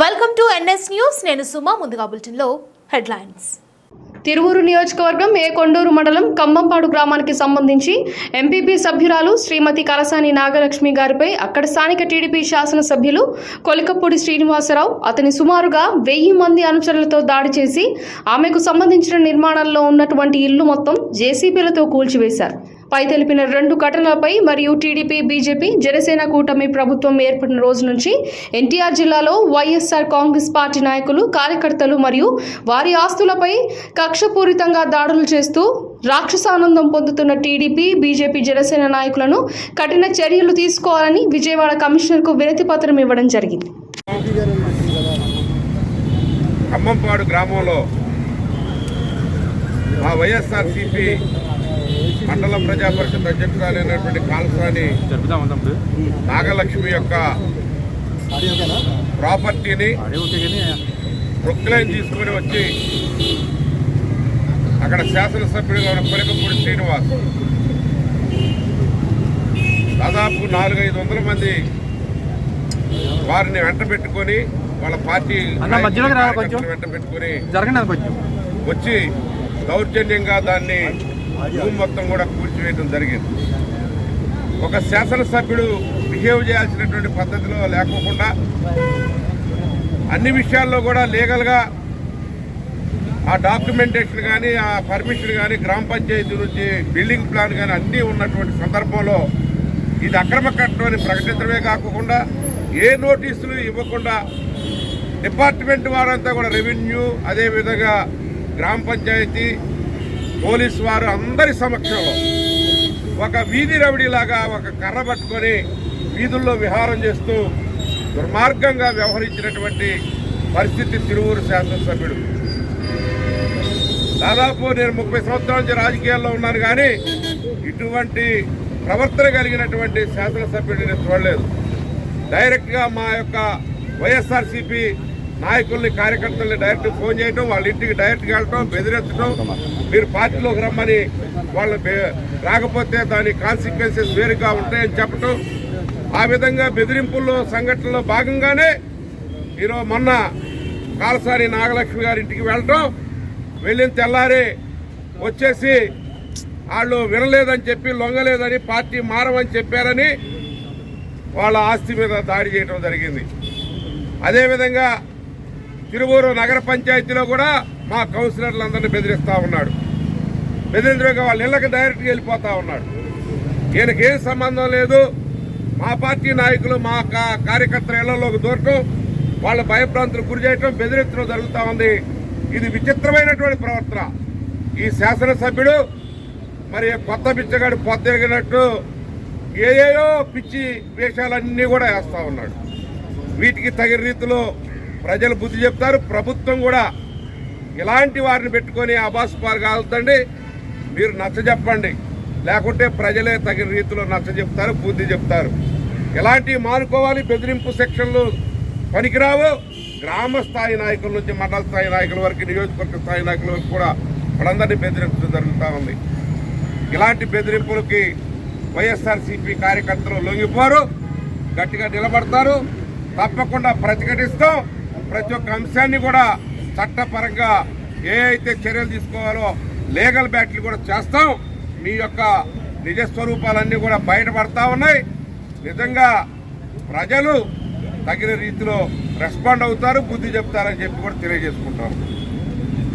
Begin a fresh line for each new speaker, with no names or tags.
Welcome to NS news నేను సుమా ముందుగా బులెటిన్లో హెడ్లైన్స్.
తిరువూరు నియోజకవర్గం ఏ కొండూరు మండలం కంబంపాడు గ్రామానికి సంబంధించి ఎంపీపీ సభ్యురాలు శ్రీమతి కలసాని నాగలక్ష్మి గారిపై అక్కడ స్థానిక టీడీపీ శాసనసభ్యులు కొలికపూడి శ్రీనివాసరావు అతని సుమారుగా వెయ్యి మంది అనుచరులతో దాడి చేసి ఆమెకు సంబంధించిన నిర్మాణంలో ఉన్నటువంటి ఇల్లు మొత్తం జేసీబీలతో కూల్చివేశారు. పై తెలిపిన రెండు ఘటనలపై మరియు టీడీపీ బీజేపీ జనసేన కూటమి ప్రభుత్వం ఏర్పడిన రోజు నుంచి ఎన్టీఆర్ జిల్లాలో వైఎస్ఆర్ కాంగ్రెస్ పార్టీ నాయకులు కార్యకర్తలు మరియు వారి ఆస్తులపై కక్షపూరితంగా దాడులు చేస్తూ రాక్షసానందం పొందుతున్న టీడీపీ బీజేపీ జనసేన నాయకులను కఠిన చర్యలు తీసుకోవాలని విజయవాడ కమిషనర్కు వినతి పత్రం ఇవ్వడం జరిగింది.
ఖమ్మంపాడు గ్రామంలో ఆ వైఎస్ఆర్సీపీ మండల ప్రజా పరిషత్ అధ్యక్షురాలైనటువంటి కాలసాని నాగలక్ష్మి యొక్క ప్రాపర్టీని ప్రొక్లైన్ తీసుకుని వచ్చి అక్కడ శాసనసభ్యుడిగా ఉన్న కొలికపూడి శ్రీనివాస్ దాదాపు నాలుగైదు వందల మంది వారిని వెంట పెట్టుకొని వాళ్ళ పార్టీ వెంట పెట్టుకొని వచ్చి దౌర్జన్యంగా దాన్ని భూమి మొత్తం కూడా కూల్చివేయడం జరిగింది. ఒక శాసనసభ్యుడు బిహేవ్ చేయాల్సినటువంటి పద్ధతిలో లేకోకుండా అన్ని విషయాల్లో కూడా లీగల్గా ఆ డాక్యుమెంటేషన్ కానీ ఆ పర్మిషన్ కానీ గ్రామ పంచాయతీ నుంచి బిల్డింగ్ ప్లాన్ కానీ అన్నీ ఉన్నటువంటి సందర్భంలో ఇది అక్రమ కట్టడం అని ప్రకటించడమే కాకుండా ఏ నోటీసులు ఇవ్వకుండా డిపార్ట్మెంట్ వారంతా కూడా రెవెన్యూ అదేవిధంగా గ్రామ పంచాయతీ పోలీస్ వారు అందరి సమక్షంలో ఒక వీధి రవిడిలాగా ఒక కర్ర పట్టుకొని వీధుల్లో విహారం చేస్తూ దుర్మార్గంగా వ్యవహరించినటువంటి పరిస్థితి తిరువూరు శాసనసభ్యుడు. దాదాపు నేను ముప్పై సంవత్సరాల నుంచి రాజకీయాల్లో ఉన్నాను కానీ ఇటువంటి ప్రవర్తన కలిగినటువంటి శాసనసభ్యుడిని నేను చూడలేదు. డైరెక్ట్గా మా యొక్క వైఎస్ఆర్సీపీ నాయకుల్ని కార్యకర్తల్ని డైరెక్ట్ ఫోన్ చేయడం వాళ్ళ ఇంటికి డైరెక్ట్గా వెళ్ళటం బెదిరించడం మీరు పార్టీలోకి రమ్మని వాళ్ళు రాకపోతే దాని కాన్సిక్వెన్సెస్ వేరుగా ఉంటాయని చెప్పటం. ఆ విధంగా బెదిరింపుల్లో సంఘటనలో భాగంగానే ఈరోజు మొన్న కాలసాని నాగలక్ష్మి గారి ఇంటికి వెళ్ళటం. వెళ్ళిన తెల్లారి వచ్చేసి వాళ్ళు వినలేదని చెప్పి లొంగలేదని పార్టీ మారమని చెప్పారని వాళ్ళ ఆస్తి మీద దాడి చేయడం జరిగింది. అదేవిధంగా తిరువూరు నగర పంచాయతీలో కూడా మా కౌన్సిలర్లందరినీ బెదిరిస్తూ ఉన్నాడు. బెదిరించడానికి వాళ్ళ ఇళ్ళకి డైరెక్ట్గా వెళ్ళిపోతూ ఉన్నాడు. ఈయనకి ఏం సంబంధం లేదు. మా పార్టీ నాయకులు మా కా- కార్యకర్తల ఇళ్ళలోకి దూరటం వాళ్ళ భయభ్రాంతులు గురి చేయటం బెదిరించడం జరుగుతూ ఉంది. ఇది విచిత్రమైనటువంటి ప్రవర్తన. ఈ శాసనసభ్యుడు మరి కొత్త బిచ్చగాడు పొద్దెరిగినట్టు ఏయేయో పిచ్చి వేషాలన్నీ కూడా వేస్తూ ఉన్నాడు. వీటికి తగిన రీతిలో ప్రజలు బుద్ధి చెప్తారు. ప్రభుత్వం కూడా ఇలాంటి వారిని పెట్టుకొని అబాస్పాలు కావద్దండి. మీరు నచ్చ చెప్పండి. లేకుంటే ప్రజలే తగిన రీతిలో నచ్చ చెప్తారు బుద్ధి చెప్తారు. ఇలాంటివి మానుకోవాలి? బెదిరింపు సెక్షన్లు పనికిరావు. గ్రామ స్థాయి నాయకుల నుంచి మండల స్థాయి నాయకుల వరకు నియోజకవర్గ స్థాయి నాయకుల వరకు కూడా వాళ్ళందరినీ బెదిరించడం జరుగుతూ ఉంది. ఇలాంటి బెదిరింపులకి వైఎస్ఆర్సీపీ కార్యకర్తలు లొంగిపోరు గట్టిగా నిలబడతారు. తప్పకుండా ప్రతిఘటిస్తాం. ప్రతి ఒక్క అంశాన్ని కూడా చట్టపరంగా ఏ అయితే చర్యలు తీసుకోవాలో లీగల్ బ్యాట్లు కూడా చేస్తాం. మీ యొక్క నిజ స్వరూపాలన్నీ కూడా బయటపడతా ఉన్నాయి. నిజంగా ప్రజలు తగిన రీతిలో రెస్పాండ్ అవుతారు బుద్ధి చెప్తారని చెప్పి కూడా తెలియజేసుకుంటాం.